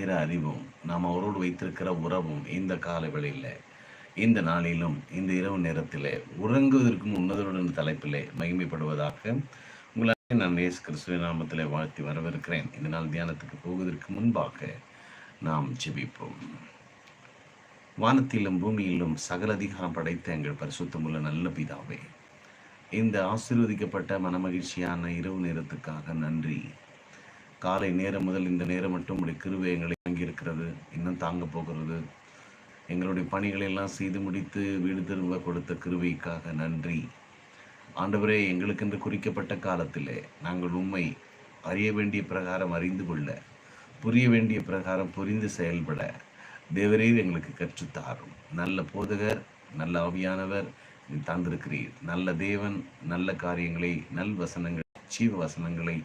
இற அறிவும் நாம் அவரோடு வைத்திருக்கிற உறவும் இந்த காலவெளியில் இந்த நாளிலும் இந்த இரவு நேரத்தில் உறங்குவதற்கு உன்னதருடன் தலைப்பிலே மகிமைப்படுவதாக உங்களை நான் இயேசு கிறிஸ்துவ நாமத்தில் வாழ்த்தி வரவிருக்கிறேன் இந்த நாள் தியானத்துக்கு போவதற்கு முன்பாக நாம் ஜெபிப்போம். வானத்திலும் பூமியிலும் சகல அதிகாரம் படைத்த எங்கள் பரிசுத்தமுள்ள நல்ல பிதாவே இந்த ஆசீர்வதிக்கப்பட்ட மனமகிழ்ச்சியான இரவு நேரத்துக்காக நன்றி. காலை நேரம் முதல் இந்த நேரம் மட்டும் உடைய கிருவை எங்களை வாங்கியிருக்கிறது இன்னும் தாங்க போகிறது. எங்களுடைய பணிகளை எல்லாம் செய்து முடித்து வீடு திரும்ப கொடுத்த கிருவைக்காக நன்றி. ஆண்டவரே எங்களுக்கென்று குறிக்கப்பட்ட காலத்திலே நாங்கள் உண்மை அறிய வேண்டிய பிரகாரம் அறிந்து கொள்ள புரிய வேண்டிய பிரகாரம் புரிந்து செயல்பட தேவரீர் எங்களுக்கு கற்றுத்தாரும். நல்ல போதகர் நல்ல ஆவியானவர் நீ தந்திருக்கிறீர். நல்ல தேவன் நல்ல காரியங்களை நல் வசனங்கள் ஜீவ வசனங்களை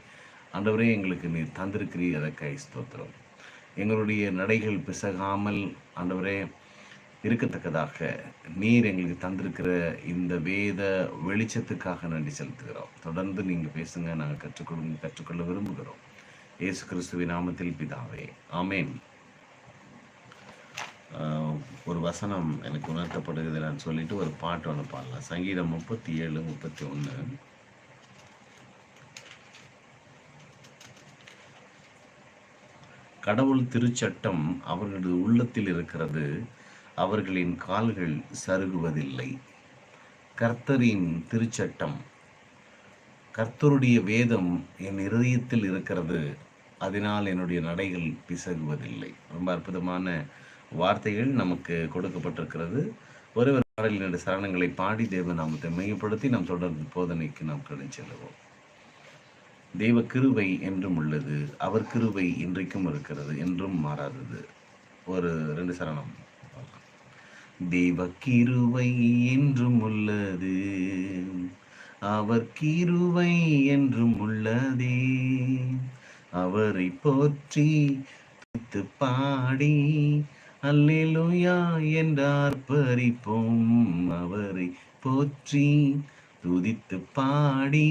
ஆண்டவரே எங்களுக்கு நீர் தந்திருக்கிறீர். அதற்காக ஸ்தோத்திரம். எங்களுடைய நடைகள் பிசகாமல் ஆண்டவரே இருக்கத்தக்கதாக நீர் எங்களுக்கு தந்திருக்கிற இந்த வேத வெளிச்சத்துக்காக நன்றி செலுத்துகிறோம். தொடர்ந்து நீங்கள் பேசுங்க நாங்கள் கற்றுக்கொள்ள கற்றுக்கொள்ள விரும்புகிறோம். இயேசு கிறிஸ்துவின் நாமத்தில் பிதாவே ஆமேன். ஒரு வசனம் எனக்கு உணர்த்தப்படுகிறது. நான் சொல்லிட்டு ஒரு பாட்டு ஒன்று பாடலாம். சங்கீதம் முப்பத்தி ஏழு முப்பத்தி ஒன்று. கடவுள் திருச்சட்டம் அவர்களது உள்ளத்தில் இருக்கிறது. அவர்களின் கால்கள் சருகுவதில்லை. கர்த்தரின் திருச்சட்டம். கர்த்தருடைய வேதம் என் இருதயத்தில் இருக்கிறது. அதனால் என்னுடைய நடைகள் பிசகுவதில்லை. ரொம்ப அற்புதமான வார்த்தைகள் நமக்கு கொடுக்கப்பட்டிருக்கிறது. ஒருவர் பாடலினுடைய சரணங்களை பாடி தேவ நாமத்தை மையப்படுத்தி நாம் தொடர்ந்து போதனைக்கு நாம் கடந்து செல்லுவோம். தெய்வ கிருவை என்றும் உள்ளது அவர் கிருவை இன்றைக்கும் இருக்கிறது என்றும் மாறாதது. ஒரு ரெண்டு சரணம். தெய்வ கிருவை என்றும் உள்ளது அவர் கிருவை என்றும் உள்ளதே. அவரை போற்றி துத்து பாடி அல்லேலுயா என்றார் பறிப்போம் அவரை போற்றி துதித்து பாடி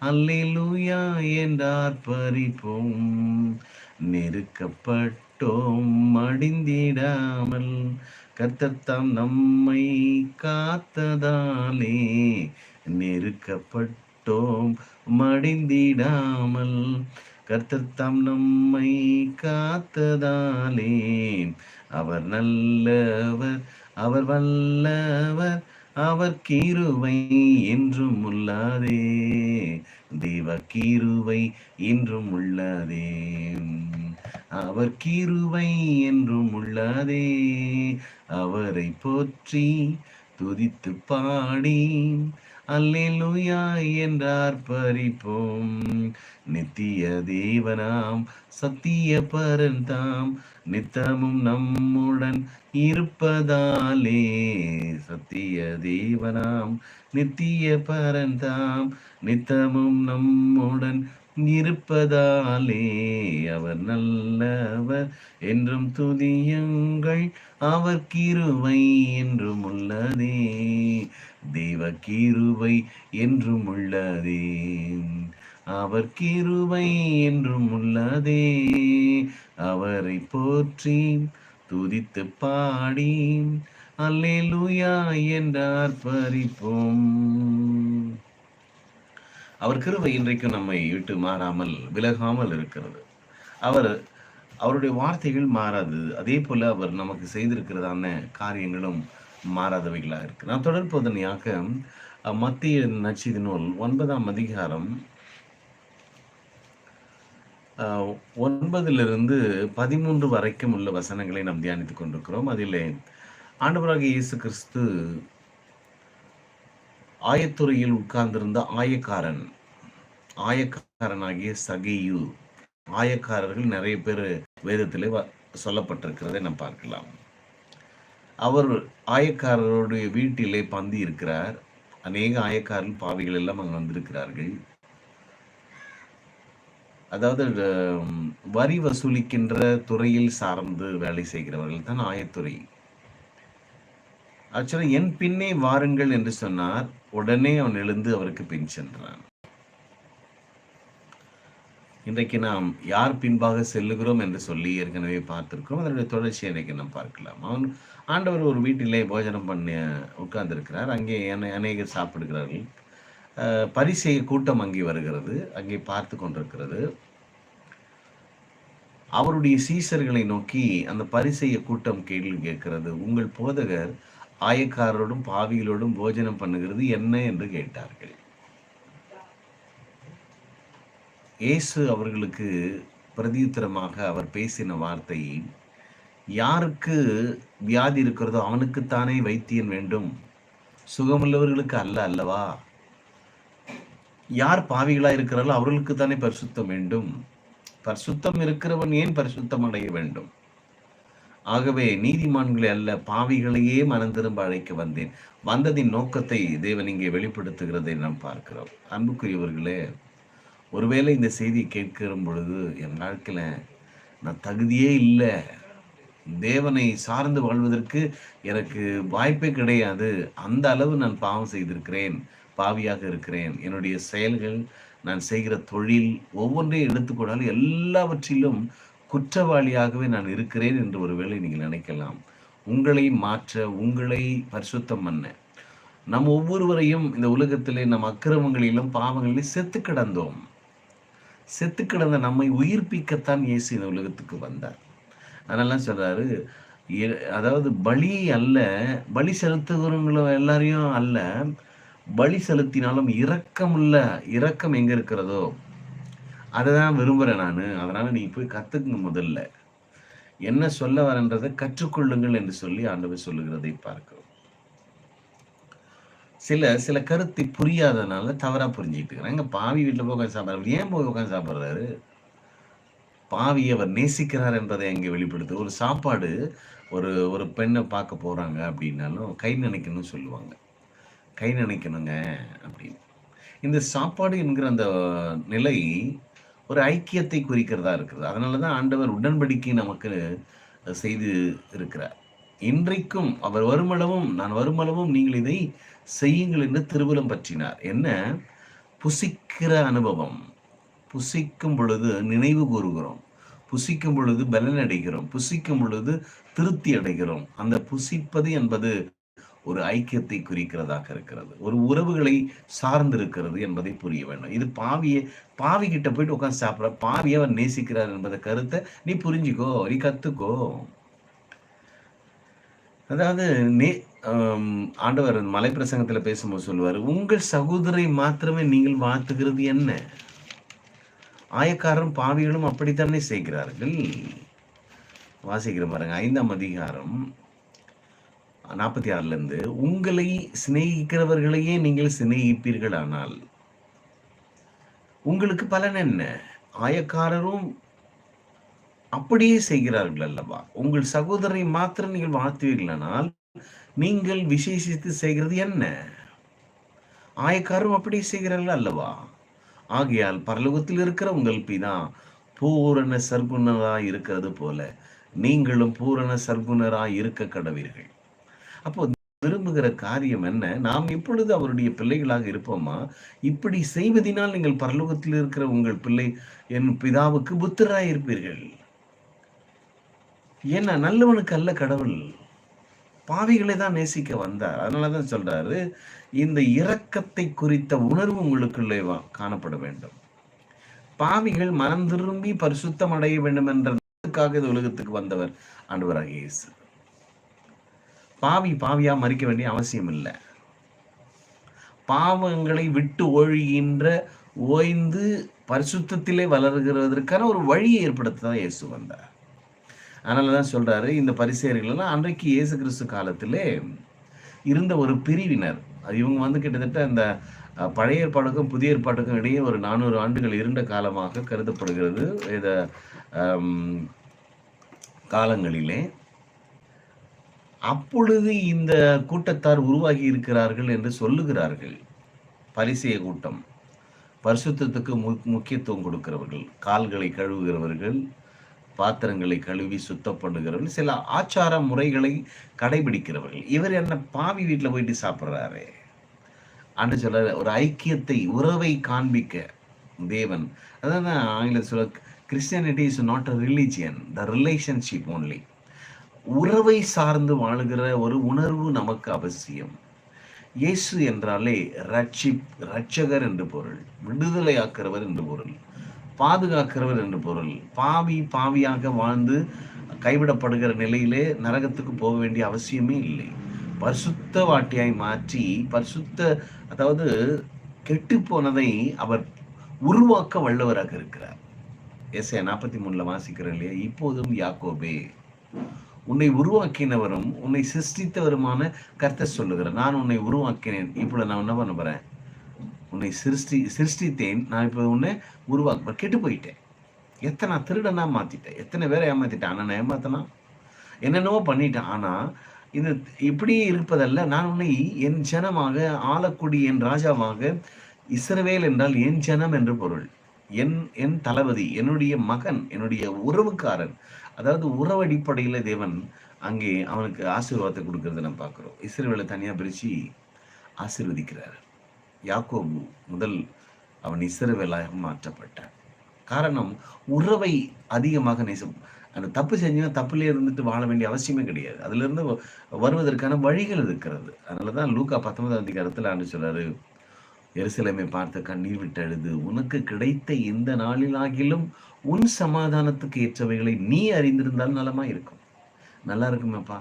அல்லேலூயா என்றார் பறிப்போம் நெருக்கப்பட்டோம் மடிந்திடாமல். கத்தத்தாம் நம்மை காத்ததாலே நெருக்கப்பட்டோம் மடிந்திடாமல். கர்த்தத்தாம் நம்மை காத்ததாலே. அவர் நல்லவர் அவர் வல்லவர் அவர் கீருவை என்றும் உள்ளாதே. தேவ கீருவை என்றும் உள்ளாதே. அவர் கீருவை என்றும் உள்ளாதே. அவரை போற்றி துதித்து பாடி அல்லேலூயா என்றார் பறிப்போம் நித்திய தேவனாம் சத்திய பரந்தாம் நித்தமும் நம்முடன் இருப்பதாலே. சத்திய தேவனாம் நித்திய பரந்தாம் நித்தமும் நம்முடன் இருப்பதாலே. அவர் நல்லவர் என்றும் துதியுங்கள் அவர் கிருவை என்றும் உள்ளதே. தெய்வ கிருவை என்றும் உள்ளதே அவர் கிருவை என்றும் உள்ளதே அவரை போற்றி துதித்து பாடி அல்லேலூயா என்றார் பறிப்போம் அவர் கிருவை இன்றைக்கும் நம்மை விட்டு மாறாமல் விலகாமல் இருக்கிறது. அவர் அவருடைய வார்த்தைகள் மாறாது. அதே போல அவர் நமக்கு செய்திருக்கிறதான காரியங்களும் மாறாதவைகளாக இருக்கு. நான் தொடர்போதனையாக மத்திய நச்சிது நூல் ஒன்பதாம் அதிகாரம் ஒன்பதிலிருந்து பதிமூன்று வரைக்கும் உள்ள வசனங்களை நாம் தியானித்துக் கொண்டிருக்கிறோம். அதிலே ஆண்டவராக இயேசு கிறிஸ்து ஆயத்துறையில் உட்கார்ந்திருந்த ஆயக்காரன் ஆயக்காரனாகிய சகையு ஆயக்காரர்கள் நிறைய பேர் வேதத்திலே வ- சொல்லப்பட்டிருக்கிறதை நாம் பார்க்கலாம். அவர் ஆயக்காரருடைய வீட்டிலே பந்தி இருக்கிறார். அநேக ஆயக்காரர்கள் பாவிகள் எல்லாம் அங்கே வந்திருக்கிறார்கள். அதாவது வரி வசூலிக்கின்ற துறையில் சார்ந்து வேலை செய்கிறவர்கள் தான் ஆயத்துறை. ஆக்சுவலா என் பின்னே வாருங்கள் என்று சொன்னார். உடனே அவன் எழுந்து அவருக்கு பின் சென்றான். இன்றைக்கு நாம் யார் பின்பாக செல்லுகிறோம் என்று சொல்லி ஏற்கனவே பார்த்திருக்கிறோம். அதனுடைய தொடர்ச்சியை இன்றைக்கு நாம் பார்க்கலாம். அவன் ஆண்டவர் ஒரு வீட்டிலே போஜனம் பண்ண உட்கார்ந்திருக்கிறார். அங்கே அநேகர் சாப்பிடுகிறார்கள். பரிசெய்ய கூட்டம் அங்கே வருகிறது. அங்கே பார்த்து கொண்டிருக்கிறது. அவருடைய சீசர்களை நோக்கி அந்த பரிசெய்ய கூட்டம் கேள்வி கேட்கிறது. உங்கள் போதகர் ஆயக்காரரோடும் பாவிகளோடும் போஜனம் பண்ணுகிறது என்ன? என்று கேட்டார்கள். இயேசு அவர்களுக்கு பிரதியுத்தரமாக அவர் பேசின வார்த்தை யாருக்கு வியாதி இருக்கிறதோ அவனுக்குத்தானே வைத்தியன் வேண்டும். சுகமுள்ளவர்களுக்கு அல்ல அல்லவா? யார் பாவிகளாக இருக்கிறாரோ அவர்களுக்கு தானே பரிசுத்தம் வேண்டும். பரிசுத்தம் இருக்கிறவன் ஏன் பரிசுத்தம் அடைய வேண்டும்? ஆகவே நீதிமான்களை அல்ல பாவிகளையே மனம் திரும்ப அழைக்க வந்தேன். வந்ததின் நோக்கத்தை தேவன் இங்கே வெளிப்படுத்துகிறதை நாம் பார்க்கிறோம். அன்புக்குரியவர்களே ஒருவேளை இந்த செய்தியை கேட்கிற பொழுது என் வாழ்க்கையில் நான் தகுதியே இல்லை. தேவனை சார்ந்து வாழ்வதற்கு எனக்கு வாய்ப்பே கிடையாது. அந்த அளவு நான் பாவம் செய்திருக்கிறேன். பாவியாக இருக்கிறேன். என்னுடைய செயல்கள் நான் செய்கிற தொழில் ஒவ்வொன்றையும் எடுத்துக்கொண்டாலும் எல்லாவற்றிலும் குற்றவாளியாகவே நான் இருக்கிறேன் என்று ஒருவேளை நீங்கள் நினைக்கலாம். உங்களை மாற்ற உங்களை பரிசுத்தம் பண்ண. நம் ஒவ்வொருவரையும் இந்த உலகத்திலே நம் அக்கிரமங்களிலும் பாவங்களிலும் செத்து கிடந்தோம். செத்து கிடந்த நம்மை உயிர்ப்பிக்கத்தான் இயேசு இந்த உலகத்துக்கு வந்தார். அதெல்லாம் சொல்றாரு. அதாவது பலி அல்ல பலி செலுத்துகிறவங்கள எல்லாரையும் அல்ல பலி செலுத்தினாலும் இரக்கம் இல்லை இரக்கம் எங்க இருக்கிறதோ அதை தான் விரும்புகிறேன் நான். அதனால நீ போய் கத்துக்குங்க முதல்ல. என்ன சொல்ல வரன்றதை கற்றுக்கொள்ளுங்கள் என்று சொல்லி ஆண்டவர் சொல்லுகிறதை பார்க்கிறோம். சில சில கருத்தை புரியாததுனால தவறாக புரிஞ்சுக்கிட்டு இருக்கிறாங்க பாவி வீட்டில் போய் உட்காந்து சாப்பிட்றாரு. ஏன் போய் உட்காந்து சாப்பிட்றாரு? பாவி அவர் நேசிக்கிறார் என்பதை அங்கே வெளிப்படுத்து. ஒரு சாப்பாடு ஒரு ஒரு பெண்ணை பார்க்க போகிறாங்க அப்படின்னாலும் கை நினைக்கணும்னு சொல்லுவாங்க. கை நினைக்கணுங்க அப்படின்னு. இந்த சாப்பாடு என்கிற அந்த நிலை ஒரு ஐக்கியத்தை குறிக்கிறதா இருக்குது. அதனால தான் ஆண்டவர் உடன்படிக்கை நமக்கு செய்து இருக்கிறார். இன்றைக்கும் அவர் வருமளவும் நான் வருமளவும் நீங்கள் இதை செய்யுங்கள் என்று திருவிழம் பற்றினார். என்ன? புசிக்கிற அனுபவம். புசிக்கும் பொழுது நினைவு கூறுகிறோம். புசிக்கும் பொழுது பலன் அடைகிறோம். புசிக்கும் பொழுது திருப்தி அடைகிறோம். அந்த புசிப்பது என்பது ஒரு ஐக்கியத்தை குறிக்கிறதாக இருக்கிறது. ஒரு உறவுகளை சார்ந்திருக்கிறது என்பதை புரிய வேண்டும். இது பாவியை பாவி கிட்ட போயிட்டு உட்காந்து சாப்பிட்ற பாவியை அவர் நேசிக்கிறார் என்பதை கருத்தை நீ புரிஞ்சுக்கோ நீ கத்துக்கோ. அதாவது நே ஆண்டவர் மலை பிரசங்கத்தில் பேசும்போது சொல்லுவார் உங்கள் சகோதரை மாத்திரமே நீங்கள் வாழ்த்துகிறது என்ன? ஆயக்காரரும் பாவிகளும் அப்படித்தானே செய்கிறார்கள்? வாசிக்கிற பாருங்க ஐந்தாம் அதிகாரம் நாற்பத்தி ஆறுலேருந்து உங்களை சிநேகிக்கிறவர்களையே நீங்கள் சிநேகிப்பீர்கள் ஆனால் உங்களுக்கு பலன் என்ன? ஆயக்காரரும் அப்படியே செய்கிறார்கள் அல்லவா? உங்கள் சகோதரரை மாத்திரம் நீங்கள் வாழ்த்துவீர்களானால் நீங்கள் விசேஷித்து செய்கிறது என்ன? ஆயக்காரும் அப்படியே செய்கிறார்கள் அல்லவா? ஆகையால் பரலோகத்தில் இருக்கிற உங்கள் பிதா பூரண சர்க்குணராய் இருக்கிறது போல நீங்களும் பூரண சர்க்குணராய் இருக்க கடவீர்கள். அப்போ விரும்புகிற காரியம் என்ன? நாம் எப்பொழுது அவருடைய பிள்ளைகளாக இருப்போமா? இப்படி செய்வதினால் நீங்கள் பரலோகத்தில் இருக்கிற உங்கள் பிள்ளை என் பிதாவுக்கு புத்திராய் இருப்பீர்கள் ஏன்னா நல்லவனுக்கு அல்ல கடவுள். பாவிகளை தான் நேசிக்க வந்தார். அதனாலதான் சொல்றாரு இந்த இரக்கத்தை குறித்த உணர்வு உங்களுக்குள்ளே வா- காணப்பட வேண்டும். பாவிகள் மனம் திரும்பி பரிசுத்தம் அடைய வேண்டும் என்றதுக்காக இந்த உலகத்துக்கு வந்தவர் ஆண்டவராக இயேசு. பாவி பாவியா மறிக்க வேண்டிய அவசியம் இல்லை. பாவங்களை விட்டு ஒழிகின்ற ஓய்ந்து பரிசுத்தத்திலே வளர்கிறதற்கான ஒரு வழியை ஏற்படுத்த தான் இயேசு வந்தார். அதனால தான் சொல்றாரு இந்த பரிசேயர்கள் எல்லாம் அன்றைக்கு இயேசு கிறிஸ்து காலத்திலே இருந்த ஒரு பிரிவினர். இவங்க வந்து கிட்டத்தட்ட அந்த பழைய ஏற்பாடுக்கும் புதிய ஏற்பாட்டுக்கும் இடையே ஒரு நானூறு ஆண்டுகள் இருண்ட காலமாக கருதப்படுகிறது. இத காலங்களிலே. அப்பொழுது இந்த கூட்டத்தார் உருவாகி இருக்கிறார்கள் என்று சொல்லுகிறார்கள். பரிசேய கூட்டம். பரிசுத்தத்துக்கு முக்கியத்துவம் கொடுக்கிறவர்கள் கால்களை கழுவுகிறவர்கள் பாத்திரங்களை கழுவி சுத்தம் பண்ணுகிறவர்கள் சில ஆச்சார முறைகளை கடைபிடிக்கிறவர்கள். இவர் என்ன பாவி வீட்டில் போயிட்டு சாப்பிட்றாரு? அன்று சொல்ற ஒரு ஐக்கியத்தை உறவை காண்பிக்க தேவன். அதான் ஆங்கில சொல்ல Christianity is not a religion the relationship only உறவை சார்ந்து வாழுகிற ஒரு உணர்வு நமக்கு அவசியம். இயேசு என்றாலே ரட்சி ரட்சகர் என்று பொருள் விடுதலையாக்கிறவர் என்று பொருள். பாதுகாக்கிறவர் என்று பொருள். பாவி பாவியாக வாழ்ந்து கைவிடப்படுகிற நிலையிலே நரகத்துக்கு போக வேண்டிய அவசியமே இல்லை. பரிசுத்த வாட்டியாய் மாற்றி பரிசுத்த அதாவது கெட்டு போனதை அவர் உருவாக்க வல்லவராக இருக்கிறார். எஸ் நாற்பத்தி மூணுல வாசிக்கிறேன் இல்லையா? இப்போதும் யாக்கோபே உன்னை உருவாக்கினவரும் உன்னை சிருஷ்டித்தவருமான கர்த்தர் சொல்லுகிறேன் நான் உன்னை உருவாக்கினேன். இப்போ நான் என்ன பண்ண போகிறேன் உன்னை சிருஷ்டி சிருஷ்டித்தேன். நான் இப்போ உன்னை உருவாக்க கெட்டு போயிட்டேன் எத்தனை திருடனா மாற்றிட்டேன் எத்தனை பேரை ஏமாற்றிட்டேன் அண்ணனை நான் ஏமாத்தனா என்னென்னவோ பண்ணிட்டேன். ஆனால் இது இப்படி இருப்பதல்ல. நான் உன்னை என் ஜனமாக ஆளக்குடி என் ராஜாவாக இஸ்ரவேல் என்றால் என் ஜனம் என்று பொருள். என் என் தளபதி என்னுடைய மகன் என்னுடைய உறவுக்காரன். அதாவது உறவு அடிப்படையில் தேவன் அங்கே அவனுக்கு ஆசீர்வாதத்தை கொடுக்கறத நம்ம பார்க்குறோம். இஸ்ரேவேலை தனியாக பிரித்து ஆசீர்வதிக்கிறார். யாக்கோபு முதல் அவன் இசரவேலாக மாற்றப்பட்டான். காரணம் உறவை அதிகமாக நேசம். அந்த தப்பு செஞ்சால் தப்புலேயே இருந்துட்டு வாழ வேண்டிய அவசியமே கிடையாது. அதுலேருந்து வருவதற்கான வழிகள் இருக்கிறது. அதனாலதான் லூக்கா பத்தொன்பதாம் அதிகாரத்தில் ஆண்டு சொல்கிறாரு எருசலேமை பார்த்த கண்ணீர் விட்டு அழுது உனக்கு கிடைத்த இந்த நாளிலாகிலும் உன் சமாதானத்துக்கு ஏற்றவைகளை நீ அறிந்திருந்தால் நலமாக இருக்கும் நல்லா இருக்குமேப்பா.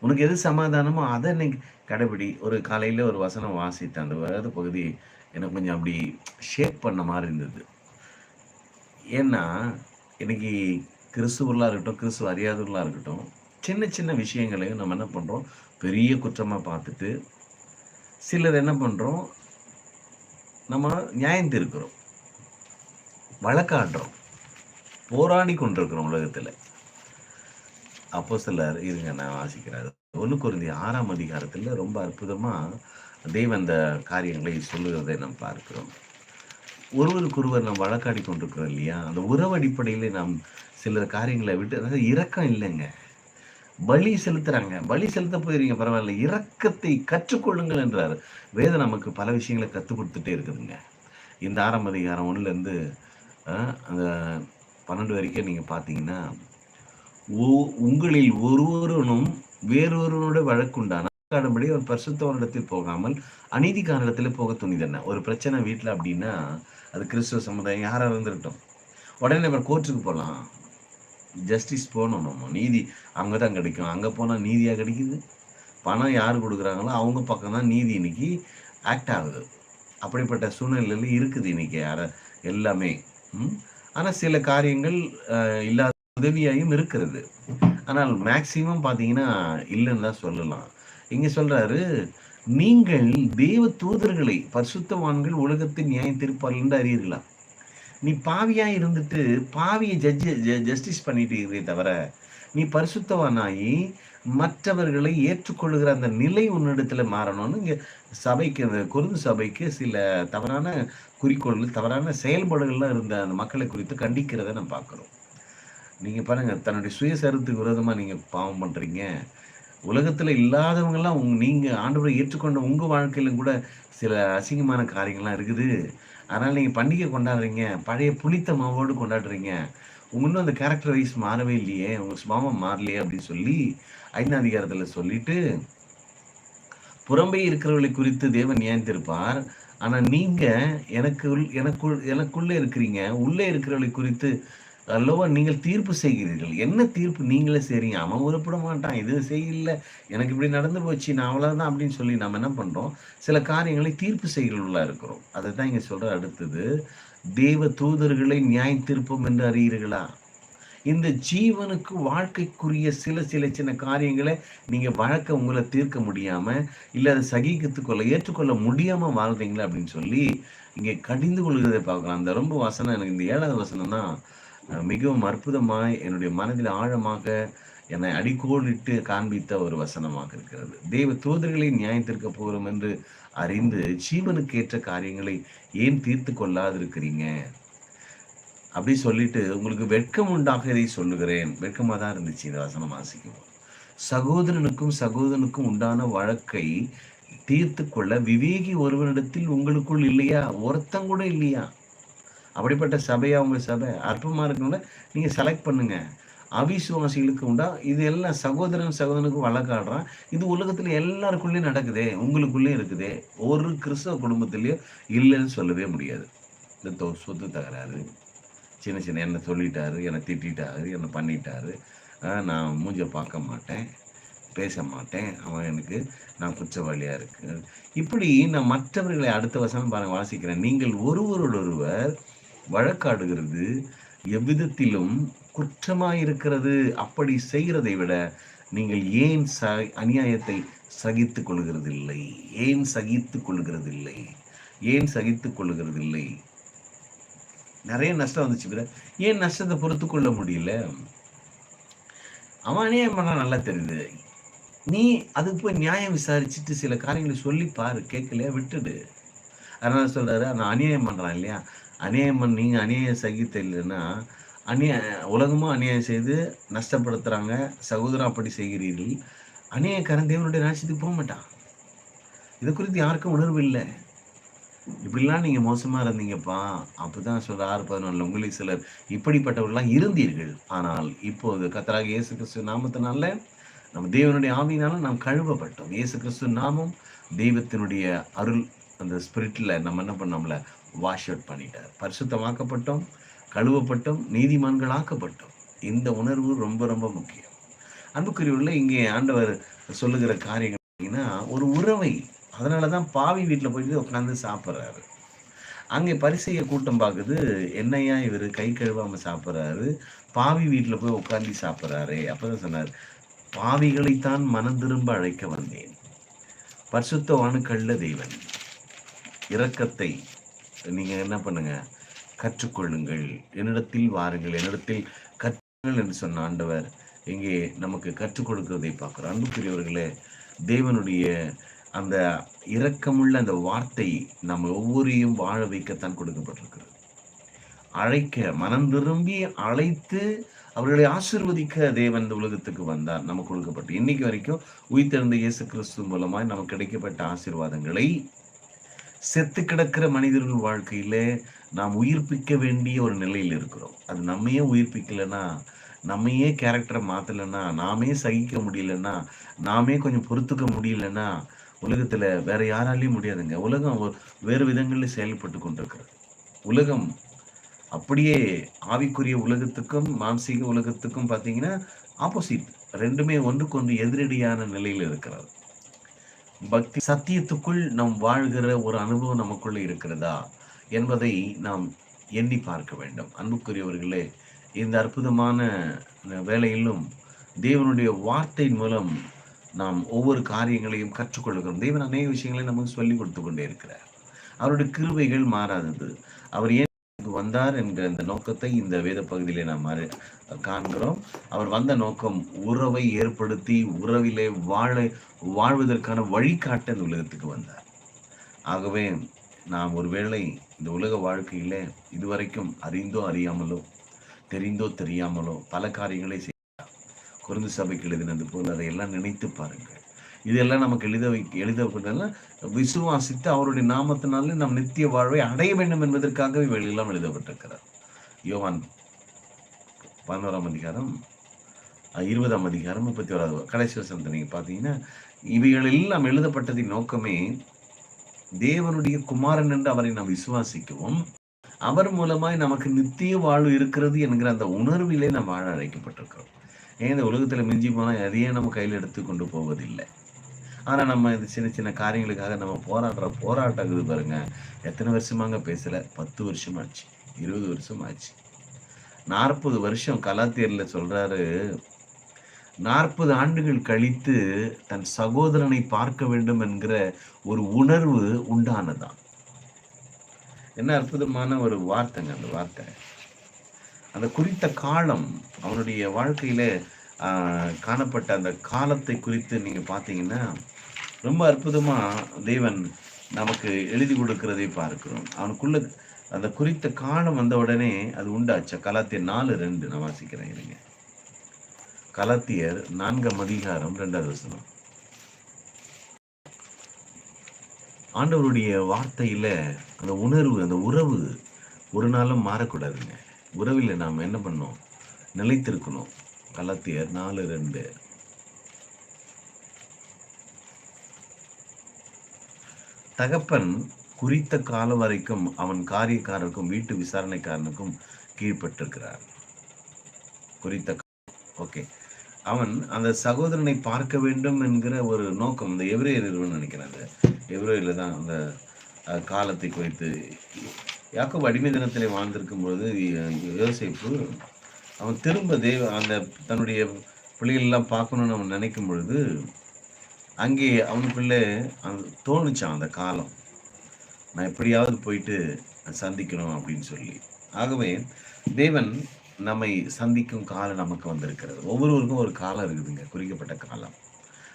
உனக்கு எது சமாதானமோ அதை இன்னைக்கு கடைபிடி. ஒரு காலையில் ஒரு வசனம் வாசித்த அந்த வேத பகுதி எனக்கு கொஞ்சம் அப்படி ஷேக் பண்ண மாதிரி இருந்தது. ஏன்னா இன்னைக்கு கிறிஸ்துவர்களாக இருக்கட்டும் கிறிஸ்துவ அறியாதவர்களாக இருக்கட்டும் சின்ன சின்ன விஷயங்களையும் நம்ம என்ன பண்ணுறோம் பெரிய குற்றமாக பார்த்துட்டு சிலர் என்ன பண்ணுறோம் நம்ம நியாயம் தீர்க்கிறோம். வழக்காடுறோம். போராடி கொண்டிருக்கிறோம் உலகத்தில். அப்போ சிலர் இருங்க நான் வாசிக்கிறார் ஒன்று குருந்தி ஆறாம் அதிகாரத்தில் ரொம்ப அற்புதமாக தெய்வ அந்த காரியங்களை சொல்லுகிறதை நாம் பார்க்கிறோம். ஒருவருக்கொருவர் நாம் வழக்காடி கொண்டிருக்கிறோம் இல்லையா? அந்த உறவு அடிப்படையில் நாம் சில காரியங்களை விட்டு அதாவது இரக்கம் இல்லைங்க. பலி செலுத்துறாங்க. பலி செலுத்த போயிருங்க பரவாயில்ல. இரக்கத்தை கற்றுக்கொள்ளுங்கள் என்றார். வேதம் நமக்கு பல விஷயங்களை கற்றுக் கொடுத்துட்டே இருக்குதுங்க. இந்த ஆறாம் அதிகாரம் ஒன்றுலேருந்து அந்த பன்னெண்டு வரைக்கும் நீங்கள் பார்த்தீங்கன்னா உங்களில் ஒருவருனும் வேறொருவனோட வழக்குண்டான. காடும்படி ஒரு பரிசுத்தவனிடத்தில் போகாமல் அநீதிக்காரிடத்தில் போக துணிதன ஒரு பிரச்சனை வீட்டில் அப்படின்னா அது கிறிஸ்துவ சமுதாயம் யாராக இருந்துருக்கட்டும். உடனே நம்ம கோர்ட்டுக்கு போகலாம் ஜஸ்டிஸ் போகணும் நம்ம. நீதி அங்கே தான் கிடைக்கும். அங்கே போனால் நீதியாக கிடைக்குது? பணம் யார் கொடுக்குறாங்களோ அவங்க பக்கம் தான் நீதி இன்னைக்கு ஆக்ட் ஆகுது. அப்படிப்பட்ட சூழ்நிலையில் இருக்குது இன்னைக்கு. யார எல்லாமே. ஆனால் சில காரியங்கள் இல்லாத உதவியாயும் இருக்கிறது. ஆனால் மேக்சிமம் பார்த்தீங்கன்னா இல்லைன்னு தான் சொல்லலாம். இங்கே சொல்றாரு நீங்கள் தேவ தூதர்களை பரிசுத்தவான்கள் உலகத்தின் நியாயம் திருப்பார்கள் என்று அறியீர்களா? நீ பாவியா இருந்துட்டு பாவியை ஜட்ஜ் ஜஸ்டிஸ் பண்ணிட்டு இருக்கிறே தவிர நீ பரிசுத்தவானாயி மற்றவர்களை ஏற்றுக்கொள்கிற அந்த நிலை உன்னிடத்துல மாறணும்னு இங்க சபைக்கு அந்த குருந்து சபைக்கு சில தவறான குறிக்கோள்கள் தவறான செயல்பாடுகள்லாம் இருந்த அந்த மக்களை குறித்து கண்டிக்கிறத நம்ம பார்க்குறோம். நீங்க பாருங்க தன்னுடைய சுயசரத்துக்கு விரோதமாக நீங்க பாவம் பண்றீங்க. உலகத்துல இல்லாதவங்கெல்லாம் உங் நீங்க ஆண்டவரை ஏற்றுக்கொண்ட உங்க வாழ்க்கையிலும் கூட சில அசிங்கமான காரியங்கள்லாம் இருக்குது. அதனால் நீங்கள் பண்டிகை கொண்டாடுறீங்க பழைய புளித்த மாவோடு கொண்டாடுறீங்க. உங்க இன்னும் அந்த கேரக்டர் வைஸ் மாறவே இல்லையே உங்கள் சுபாவம் மாறலையே அப்படின்னு சொல்லி ஐந்தாம் அதிகாரத்தில் சொல்லிட்டு புறம்பே இருக்கிறவர்களை குறித்து தேவன் நியாயந்திருப்பார். ஆனால் நீங்கள் எனக்கு எனக்குள் எனக்குள்ளே இருக்கிறீங்க உள்ளே இருக்கிறவர்களை குறித்து அல்லவா நீங்கள் தீர்ப்பு செய்கிறீர்கள். என்ன தீர்ப்பு நீங்களே செய்றீங்க? அவன் உருப்பிட மாட்டான். இது செய்யல. எனக்கு இப்படி நடந்து போச்சு. நான் அவ்வளோதான் அப்படின்னு சொல்லி நம்ம என்ன பண்ணுறோம் சில காரியங்களை தீர்ப்பு செய்கிறவர்களாக இருக்கிறோம். அதை தான் இங்கே சொல்கிற அடுத்தது. தேவ தூதர்களை நியாய திருப்பம் என்று அறியீர்களா? இந்த ஜீவனுக்கு வாழ்க்கைக்குரிய சில சில சின்ன காரியங்களை நீங்கள் வழக்க உங்களை தீர்க்க முடியாமல் இல்லை அதை சகிக்கத்துக்கொள்ள ஏற்றுக்கொள்ள முடியாமல் வாழ்றீங்களா அப்படின்னு சொல்லி இங்கே கடிந்து கொள்கிறதை பார்க்கலாம். அந்த ரொம்ப வசனம் எனக்கு இந்த ஏழாவது வசனம் தான் மிகவும் அற்புதமாய் என்னுடைய மனதில் ஆழமாக என்னை அடிக்கோடிட்டு காண்பித்த ஒரு வசனமாக இருக்கிறது. தெய்வ தூதர்களை நியாயத்திற்க போகிறோம் என்று அறிந்து ஜீவனுக்கு ஏற்ற காரியங்களை ஏன் தீர்த்து கொள்ளாதிருக்கிறீங்க? அப்படி சொல்லிட்டு உங்களுக்கு வெட்கம் உண்டாக இதை சொல்லுகிறேன். வெட்கமா தான் இருந்துச்சு இந்த வசனம் வாசிக்கும் சகோதரனுக்கும் சகோதரனுக்கும் உண்டான வழக்கை தீர்த்து கொள்ள விவேகி ஒருவனிடத்தில் உங்களுக்குள் இல்லையா? ஒருத்தங்கூட இல்லையா? அப்படிப்பட்ட சபையாக உங்கள் சபை அற்புதமாக இருக்கணும்ல நீங்கள் செலக்ட் பண்ணுங்கள் அவிசுவாசிகளுக்கு உண்டா? இது எல்லாம் சகோதரன் சகோதரனுக்கும் வழக்காடுறான். இது உலகத்தில் எல்லாருக்குள்ளேயும் நடக்குதே. உங்களுக்குள்ளேயும் இருக்குதே. ஒரு கிறிஸ்தவ குடும்பத்திலயும் இல்லைன்னு சொல்லவே முடியாது. இந்த சொத்து தகராறு. சின்ன சின்ன என்னை சொல்லிட்டாரு என்னை திட்டாரு என்னை பண்ணிட்டாரு. நான் மூஞ்ச பார்க்க மாட்டேன் பேச மாட்டேன். அவன் எனக்கு நான் குற்றவாளியாக இருக்கு. இப்படி நான் மற்றவர்களை அடுத்த வசனம் பாருங்க வாசிக்கிறேன். நீங்கள் ஒருவரோடொருவர் வழக்காடுகிறது எவ்விதத்திலும் குற்றமாயிருக்கிறது. அப்படி செய்கிறதை விட நீங்கள் ஏன் ச அநியாயத்தை சகித்துக் கொள்கிறதில்லை? ஏன் சகித்துக் கொள்கிறதில்லை? ஏன் சகித்துக் கொள்கிறதில்லை? நிறைய நஷ்டம் வந்துச்சு பிற. ஏன் நஷ்டத்தை பொறுத்து கொள்ள முடியல? அவன் அநியாயம் பண்ணா நல்லா தெரியுது. நீ அதுக்கு போய் நியாயம் விசாரிச்சுட்டு சில காரியங்களை சொல்லி பாரு. கேட்கலையா? விட்டுடு. அதனால சொல்றாரு நான் அநியாயம் பண்றான் இல்லையா? அநியாயம் நீங்கள் நீங்க அநியாயம் சகித்த இல்லைன்னா அநிய உலகமும் அநியாயம் செய்து நஷ்டப்படுத்துறாங்க சகோதரம் அப்படி செய்கிறீர்கள். அநியாயக்காரன் தேவனுடைய ராஜ்யத்துக்கு போக மாட்டான். இது குறித்து யாருக்கும் உணர்வு இல்லை. இப்படிலாம் நீங்க மோசமா இருந்தீங்கப்பா. அப்பதான் சொல்ற ஆறு பதினொன்றுல உங்களில் சிலர் இப்படிப்பட்டவர்களாம் இருந்தீர்கள். ஆனால் இப்போது கத்தராக இயேசு கிறிஸ்து நாமத்தினால நம்ம தேவனுடைய ஆவியினாலும் நாம் கழுவப்பட்டோம். இயேசு கிறிஸ்து நாமம் தெய்வத்தினுடைய அருள் அந்த ஸ்பிரிட்ல நம்ம என்ன பண்ணோம்ல வாஷ் அவுட் பண்ணிட்டார். பரிசுத்தமாக்கப்பட்டோம் கழுவப்பட்டோம் நீதிமான்கள் ஆக்கப்பட்டோம் இந்த உணர்வு ரொம்ப ரொம்ப முக்கியம். அன்புக்குரியவர்கள் இங்கே ஆண்டவர் சொல்லுகிற காரியங்கள் பார்த்தீங்கன்னா ஒரு உறவை அதனாலதான் பாவி வீட்டில் போயிட்டு உட்காந்து சாப்பிட்றாரு. அங்கே பரிசைய கூட்டம் பார்க்குது என்னையா இவர் கை கழுவாமல் சாப்பிட்றாரு பாவி வீட்டில் போய் உட்காந்து சாப்பிட்றாரு அப்போதான் சொன்னார் பாவிகளைத்தான் மனம் திரும்ப அழைக்க வந்தேன். பரிசுத்தவானு கள்ள தெய்வன் இரக்கத்தை நீங்க என்ன பண்ணுங்க? கற்றுக்கொள்ளுங்கள். என்னிடத்தில் வாருங்கள். என்னிடத்தில் கற்றுங்கள் என்று சொன்ன ஆண்டவர் இங்கே நமக்கு கற்றுக் கொடுக்கிறதை பார்க்குறோம் அன்புக்குரியவர்களே தேவனுடைய அந்த இரக்கமுள்ள அந்த வார்த்தை நம்ம ஒவ்வொரையும் வாழ வைக்கத்தான் கொடுக்கப்பட்டிருக்கிறது. அழைக்க மனம் திரும்பி அழைத்து அவர்களை ஆசிர்வதிக்க தேவன் இந்த உலகத்துக்கு வந்தார். நமக்கு கொடுக்கப்பட்டு இன்னைக்கு வரைக்கும் உயிர்த்தெழுந்த இயேசு கிறிஸ்து மூலமாய் நமக்கு கிடைக்கப்பட்ட ஆசீர்வாதங்களை செத்து கிடக்கிற மனிதர்கள் வாழ்க்கையில நாம் உயிர்ப்பிக்க வேண்டிய ஒரு நிலையில் இருக்கிறோம். அது நம்மையே உயிர்ப்பிக்கலைன்னா நம்மையே கேரக்டரை மாத்தலைன்னா நாமே சகிக்க முடியலன்னா நாமே கொஞ்சம் பொறுத்துக்க முடியலன்னா உலகத்துல வேற யாராலையும் முடியாதுங்க. உலகம் வேறு விதங்களில் செயல்பட்டு கொண்டிருக்கிறது. உலகம் அப்படியே ஆவிக்குரிய உலகத்துக்கும் மானசீக உலகத்துக்கும் பார்த்தீங்கன்னா ஆப்போசிட் ரெண்டுமே ஒன்றுக்கொன்று எதிரடியான நிலையில் இருக்கிறது. பக்தி சத்தியத்துக்குள் நாம் வாழ்கிற ஒரு அனுபவம் நமக்குள்ள இருக்கிறதா என்பதை நாம் எண்ணி பார்க்க வேண்டும். அன்புக்குரியவர்களே இந்த அற்புதமான வேலையிலும் தேவனுடைய வார்த்தையின் மூலம் நாம் ஒவ்வொரு காரியங்களையும் கற்றுக்கொள்கிறோம். தேவன் அநேக விஷயங்களை நமக்கு சொல்லிக் கொடுத்து கொண்டே இருக்கிறார். அவருடைய கிருவைகள் மாறாதது. அவர் ஏன் வந்தார் என்கிற இந்த நோக்கத்தை இந்த வேத பகுதியிலே நாம் காண்கிறோம். அவர் வந்த நோக்கம் உறவை ஏற்படுத்தி உறவிலே வாழ வாழ்வதற்கான வழிகாட்ட இந்த உலகத்துக்கு வந்தார். ஆகவே நாம் ஒருவேளை இந்த உலக வாழ்க்கையிலே இதுவரைக்கும் அறிந்தோ அறியாமலோ தெரிந்தோ தெரியாமலோ பல காரியங்களை செய்யலாம் குறைந்த சபைக்கு எழுதினது போல் அதையெல்லாம் நினைத்து பாருங்கள். இதெல்லாம் நமக்கு எழுத வைக்க எழுதப்பட்டதெல்லாம் விசுவாசித்து அவருடைய நாமத்தினாலே நாம் நித்திய வாழ்வை அடைய வேண்டும் என்பதற்காகவே வெளியெல்லாம் எழுதப்பட்டிருக்கிறார். யோவான் பதினோராம் அதிகாரம் இருபதாம் அதிகாரம் முப்பத்தி ஓராவது கடைசி வசனத்தை நீங்கள் பார்த்தீங்கன்னா இவைகள் எல்லாம் எழுதப்பட்டதின் நோக்கமே தேவனுடைய குமாரன் என்று அவரை நாம் விசுவாசிக்கவும் அவர் மூலமாய் நமக்கு நித்திய வாழ்வு இருக்கிறது என்கிற அந்த உணர்விலே நாம் வாழ அழைக்கப்பட்டிருக்கிறோம். ஏன் இந்த உலகத்துல மிஞ்சி போனால் எதையே நம்ம கையில் எடுத்து கொண்டு போவதில்லை. ஆனால் நம்ம இது சின்ன சின்ன காரியங்களுக்காக நம்ம போராடுற போராட்டம் இருக்குது பாருங்க. எத்தனை வருஷமாங்க பேசல? பத்து வருஷம் ஆச்சு இருபது வருஷம் ஆச்சு நாற்பது வருஷம் கலாத்தியரில் சொல்றாரு நாற்பது ஆண்டுகள் கழித்து தன் சகோதரனை பார்க்க வேண்டும் என்கிற ஒரு உணர்வு உண்டானதான் என்ன அற்புதமான ஒரு வார்த்தைங்க அந்த வார்த்தை. அந்த குறித்த காலம் அவனுடைய வாழ்க்கையில காணப்பட்ட அந்த காலத்தை குறித்து நீங்க பார்த்தீங்கன்னா ரொம்ப அற்புதமாக தேவன் நமக்கு எழுதி கொடுக்கிறதை பார்க்கிறோம். அவனுக்குள்ள அந்த குறித்த காலம் வந்த உடனே அது உண்டாச்சு? கலாத்தியர் நாலு ரெண்டு. நான் வாசிக்கிறேன் இருங்க. கலாத்தியர் நான்காம் அதிகாரம் ரெண்டாவது வசனம். ஆண்டவருடைய வார்த்தையில அந்த உணர்வு அந்த உறவு ஒரு நாளும் மாறக்கூடாதுங்க. உறவில் நாம் என்ன பண்ணோம் நிலைத்திருக்கணும். கலாத்தியர் நாலு ரெண்டு. தகப்பன் குறித்த காலம் வரைக்கும் அவன் காரியக்காரருக்கும் வீட்டு விசாரணைக்காரனுக்கும் கீழ்ப்பட்டிருக்கிறார். குறித்த ஓகே. அவன் அந்த சகோதரனை பார்க்க வேண்டும் என்கிற ஒரு நோக்கம் இந்த எவ்ரேயர் நினைக்கிறேன் அந்த எவ்ரேயில் தான் அந்த காலத்தை குறித்து. யாக்கோப் அடிமை தினத்திலே வாழ்ந்திருக்கும் பொழுது யோசிப்பு அவன் திரும்ப தேவ அந்த தன்னுடைய பிள்ளைகளெல்லாம் பார்க்கணுன்னு அவன் நினைக்கும் பொழுது அங்கே அவனுக்குள்ளே அந்த தோணுச்சான் அந்த காலம். நான் எப்படியாவது போயிட்டு சந்திக்கணும் அப்படின்னு சொல்லி. ஆகவே தேவன் நம்மை சந்திக்கும் காலம் நமக்கு வந்திருக்கிறது. ஒவ்வொருவருக்கும் ஒரு காலம் இருக்குதுங்க குறிக்கப்பட்ட காலம்.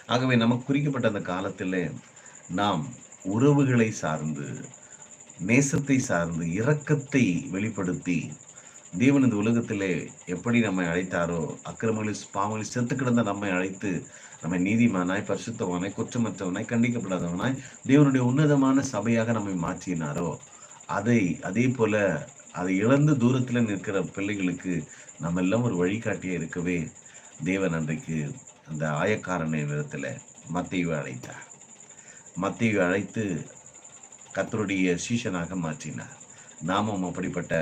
ஆகவே நமக்கு குறிக்கப்பட்ட அந்த காலத்தில் நாம் உறவுகளை சார்ந்து நேசத்தை சார்ந்து இரக்கத்தை வெளிப்படுத்தி தேவன் இந்த உலகத்திலே எப்படி நம்மை அழைத்தாரோ அக்கிரமங்களில் பாவங்களில் செத்து கிடந்த நம்மை அழைத்து நம்மை நீதிமானாய் பரிசுத்தவனாய் குற்றமற்றவனாய் கண்டிக்கப்படாதவனாய் தேவனுடைய உன்னதமான சபையாக நம்மை மாற்றினாரோ அதை அதே போல அதை இழந்து தூரத்தில் நிற்கிற பிள்ளைகளுக்கு நம்ம எல்லாம் ஒரு வழிகாட்டியே இருக்கவே தேவன் அன்றைக்கு அந்த ஆயக்காரனை விதத்தில் மத்தையை அழைத்தார். மத்தையை அழைத்து கத்தருடைய சீஷனாக மாற்றினார். நாமும் அப்படிப்பட்ட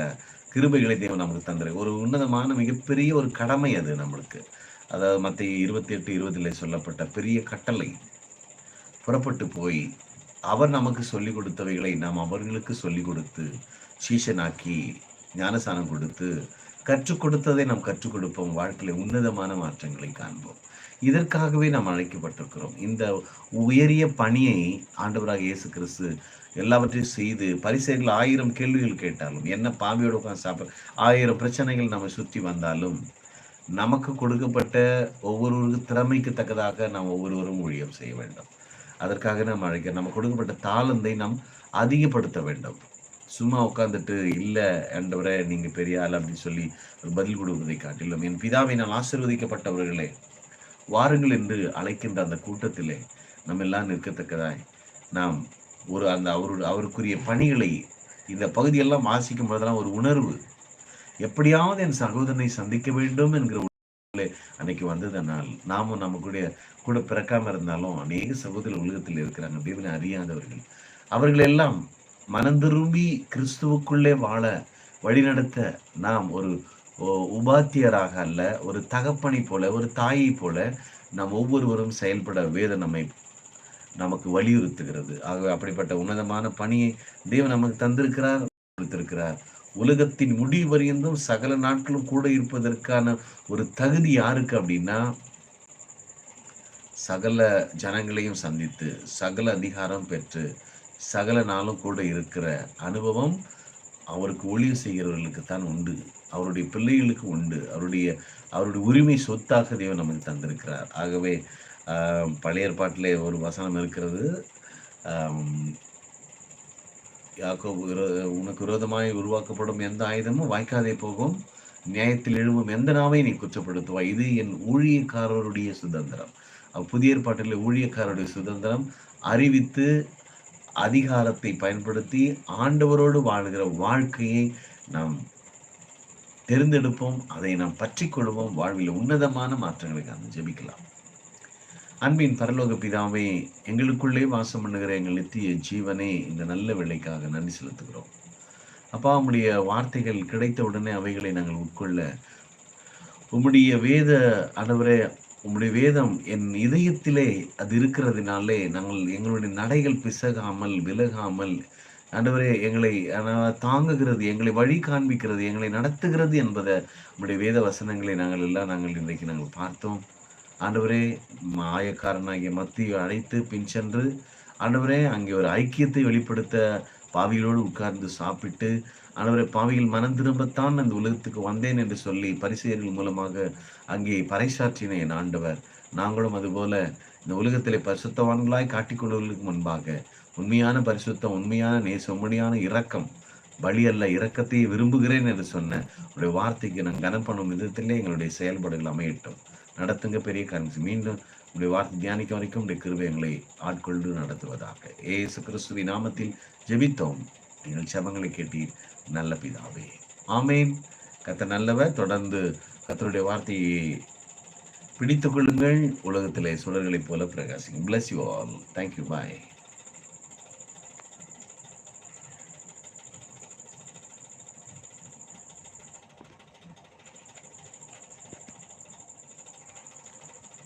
கிருபைகளை தேவன் நமக்கு தந்துரு. ஒரு உன்னதமான மிகப்பெரிய ஒரு கடமை அது நம்மளுக்கு. அதாவது மற்ற இருபத்தி எட்டு இருபதுல சொல்லப்பட்ட பெரிய கட்டளை. புறப்பட்டு போய் அவர் நமக்கு சொல்லிக் கொடுத்தவைகளை நாம் அவர்களுக்கு சொல்லிக் கொடுத்து சீஷனாக்கி ஞானசானம் கொடுத்து கற்றுக் கொடுத்ததை நாம் கற்றுக் கொடுப்போம். வாழ்க்கையில உன்னதமான மாற்றங்களை காண்போம். இதற்காகவே நாம் அழைக்கப்பட்டிருக்கிறோம். இந்த உயரிய பணியை ஆண்டவராக இயேசு கிறிஸ்து எல்லாவற்றையும் செய்து பரிசைகள் ஆயிரம் கேள்விகள் கேட்டாலும் என்ன பாம்பியோட உட்காந்து சாப்பிட ஆயிரம் பிரச்சனைகள் நம்ம சுற்றி வந்தாலும் நமக்கு கொடுக்கப்பட்ட ஒவ்வொருவருக்கு திறமைக்கு தக்கதாக நாம் ஒவ்வொருவரும் ஊழியம் செய்ய வேண்டும். அதற்காக நாம் அழைக்க நம்ம கொடுக்கப்பட்ட தாளந்தை நாம் அதிகப்படுத்த வேண்டும். சும்மா உட்காந்துட்டு இல்லை என்றவரை நீங்கள் பெரிய ஆள் அப்படின்னு சொல்லி ஒரு பதில் கொடுப்பதை காட்டிலும் என் பிதாவை நான் ஆசிர்வதிக்கப்பட்டவர்களே வாருங்கள் என்று அழைக்கின்ற அந்த கூட்டத்திலே நம்ம எல்லாம் நிற்கத்தக்கதாய் நாம் ஒரு அந்த அவரு அவருக்குரிய பணிகளை இந்த பகுதியெல்லாம் வாசிக்கும் போதெல்லாம் ஒரு உணர்வு. எப்படியாவது என் சகோதரனை சந்திக்க வேண்டும் என்கிற அன்னைக்கு வந்ததனால் நாமும் நமக்குடைய கூட பிறக்காம இருந்தாலும் அநேக சகோதர உலகத்தில் இருக்கிறாங்க தேவனை அறியாதவர்கள். அவர்கள் எல்லாம் மனம் திரும்பி கிறிஸ்துவுக்குள்ளே வாழ வழிநடத்த நாம் ஒரு உபாத்தியராக அல்ல ஒரு தகப்பனை போல ஒரு தாயை போல நாம் ஒவ்வொருவரும் செயல்பட வேத நம்மை நமக்கு வலியுறுத்துகிறது. ஆகவே அப்படிப்பட்ட உன்னதமான பணியை தேவன் நமக்கு தந்திருக்கிறார் கொடுத்திருக்கிறார். உலகத்தின் முடிவு வரையந்தும் சகல நாட்களும் கூட இருப்பதற்கான ஒரு தகுதி யாருக்கு அப்படின்னா சகல ஜனங்களையும் சந்தித்து சகல அதிகாரம் பெற்று சகல நாளும் கூட இருக்கிற அனுபவம் அவருக்கு ஒளிவு செய்கிறவர்களுக்கு தான் உண்டு. அவருடைய பிள்ளைகளுக்கு உண்டு. அவருடைய அவருடைய உரிமை சொத்தாக தேவன் நமக்கு தந்திருக்கிறார். ஆகவே பழைய ஏற்பாட்டிலே ஒரு வசனம் இருக்கிறது. யாக்கோ உனக்கு விரோதமாய் உருவாக்கப்படும் எந்த ஆயுதமும் வாய்க்காதே போகும். நியாயத்தில் எழுவும் எந்த நாவை நீ குற்றப்படுத்துவாய்? இது என் ஊழியக்காரருடைய சுதந்திரம். புதிய ஏற்பாட்டில் ஊழியக்காரருடைய சுதந்திரம். அறிவித்து அதிகாரத்தை பயன்படுத்தி ஆண்டவரோடு வாழ்கிற வாழ்க்கையை நாம் தேர்ந்தெடுப்போம். அதை நாம் பற்றி கொள்வோம். வாழ்வில் உன்னதமான மாற்றங்களை ஜெபிக்கலாம். அன்பின் பரலோக பிதாவே எங்களுக்குள்ளே வாசம் பண்ணுகிற எங்கள் நித்திய ஜீவனே இந்த நல்ல வேலைக்காக நன்றி செலுத்துகிறோம். அப்பா உம்முடைய வார்த்தைகள் கிடைத்த உடனே அவைகளை நாங்கள் உட்கொள்ள உம்முடைய வேத அடவரே உம்முடைய வேதம் என் இதயத்திலே அது இருக்கிறதுனாலே நாங்கள் எங்களுடைய நடைகள் பிசகாமல் விலகாமல் ஆண்டவரே எங்களை தாங்குகிறது எங்களை வழி காண்பிக்கிறது எங்களை நடத்துகிறது என்பதை நம்முடைய வேத வசனங்களை நாங்கள் எல்லாம் நாங்கள் இன்றைக்கு நாங்கள் பார்த்தோம். ஆண்டவரே மாயக்காரனாகிய மத்தியை அழைத்து பின் சென்று ஆண்டவரே அங்கே ஒரு ஐக்கியத்தை வெளிப்படுத்த பாவிகளோடு உட்கார்ந்து சாப்பிட்டு ஆண்டவரை பாவிகள் மனம் திரும்பத்தான் அந்த உலகத்துக்கு வந்தேன் என்று சொல்லி பரிசெயர்கள் மூலமாக அங்கே பறைசாற்றின என் ஆண்டவர். நாங்களும் அதுபோல இந்த உலகத்திலே பரிசுத்தவான்களாய் காட்டிக்கொள்வதற்கு முன்பாக உண்மையான பரிசுத்தம் உண்மையான நேசம் உண்மையான இரக்கம் வழி அல்ல இரக்கத்தையே விரும்புகிறேன் என்று சொன்ன உடைய வார்த்தைக்கு நான் கனம் பண்ணும் விதத்திலே எங்களுடைய செயல்பாடுகள் அமையட்டும். நடத்துங்க பெரிய காரணம் மீண்டும் உடைய வார்த்தை தியானிக்க வரைக்கும் உடைய கிருவை எங்களை ஆட்கொண்டு நடத்துவதாக. ஏசு கிறிஸ்துவி நாமத்தில் ஜெபித்தோம். நீங்கள் செபங்களை கேட்டீர். நல்ல பிதாவே. ஆமேன். கத்த நல்லவர். தொடர்ந்து கத்தருடைய வார்த்தையை பிடித்துக் கொள்ளுங்கள். உலகத்திலே சுடர்களைப் போல பிரகாசிங் bless you all thank you bye